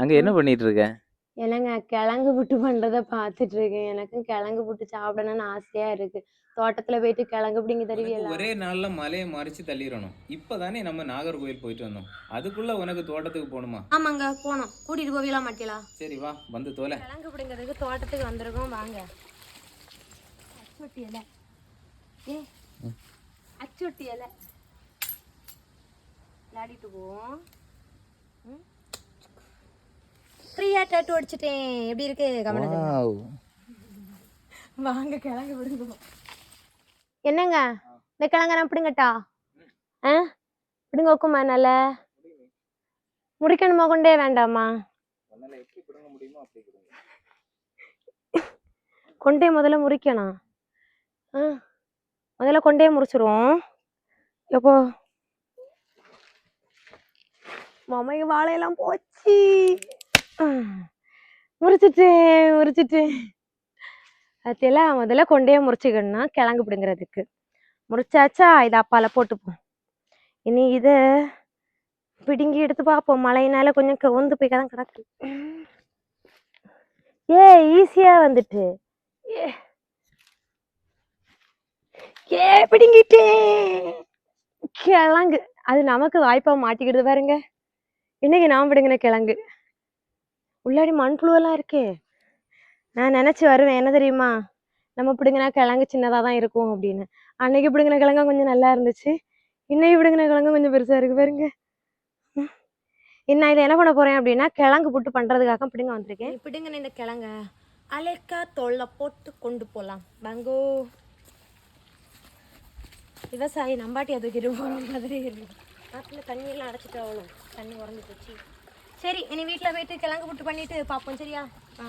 அங்க என்ன பண்ணிட்டு இருக்க இல்லைங்க கிழங்கு புட்டு பண்றத பார்த்துட்டு இருக்கேன் எனக்கும் கிழங்கு புட்டு சாப்பிடணும்னு ஆசையா இருக்கு. தோட்டத்துல போயிட்டு கிழங்கு பிடிங்க உனக்கு ஒரே நாள்ல மலையை மறிச்சு தள்ளிடணும். இப்பதானே நம்ம நாகர்கோவில் போயிட்டு வந்தோம். அதுக்குள்ள உனக்கு தோட்டத்துக்கு போகணுமா? ஆமாங்க போனோம். கூட்டிட்டு போவீங்களா மாட்டீங்களா சரி வா வந்து தோலை. கிழங்கு பிடிங்கிறதுக்கு தோட்டத்துக்கு வந்திருக்கோம். வாங்க. அச்சொட்டி இலை. ஏ அச்சொட்டி இலை. விளையாடிட்டு போவோம். டேட்டு அடிச்சிட்டேன். எப்படி இருக்கு? கவனம் வாங்க கிழங்கு விடுங்க என்னங்க? இந்த கிழங்க நான் பிடுங்கட்டா? ஆ? பிடுங்க வைக்குமா நல்ல? முறிக்கணுமா கொண்டே வேண்டாமா? கொண்டே முதல்ல முறிக்கணும். ஆ. முதல்ல கொண்டே முறிச்சிருவோம். எப்போ? மாமைக்கு வாழையெல்லாம் போச்சு. முறிச்சிட்டு முறிச்சிட்டேன் முறிச்சிட்டேன் அதெல்லாம் முதல்ல கொண்டே முறிச்சுக்கணும்னா கிழங்கு பிடுங்கிறதுக்கு. முறிச்சாச்சா இதை அப்பால போட்டுப்போம். இனி இதை பிடுங்கி எடுத்து பார்ப்போம். மழையினால கொஞ்சம் கவுந்து போய் தான் கிடக்கு. ஏ ஈஸியா வந்துட்டு. ஏ. ஏ பிடுங்கிட்டேன். கிழங்கு. அது நமக்கு வாய்ப்பா மாட்டிக்கிடுது பாருங்க. இன்னைக்கு நான் பிடுங்கின கிழங்கு. உள்ளாடி மண்புழுவெல்லாம் இருக்கே. நான் நினச்சி வருவேன் என்ன தெரியுமா? நம்ம பிடுங்கினா கிழங்கு சின்னதாக தான் இருக்கும் அப்படின்னு. அன்னைக்கு பிடுங்கின கிழங்கு கொஞ்சம் நல்லா இருந்துச்சு. இன்னைக்கு பிடுங்கின கிழங்கு கொஞ்சம் பெருசாக இருக்குது பாருங்க. இன்னும் இதை என்ன பண்ண போகிறேன் அப்படின்னா கிழங்கு புட்டு பண்ணுறதுக்காக பிடுங்க வந்திருக்கேன். பிடுங்கின இந்த கிழங்க அலைக்கா தொல்லை போட்டு கொண்டு போகலாம் பங்கோ விவசாயி நம்பாட்டி தூக்கிட்டு போகிற மாதிரி இருக்கு. ஆற்றுல தண்ணியெல்லாம் அடைச்சிட்டு அவ்வளோ தண்ணி உறந்து போச்சு. சரி இனி வீட்டில் போயிட்டு கிழங்கு புட்டு பண்ணிட்டு பார்ப்போம் சரியா? ஆ.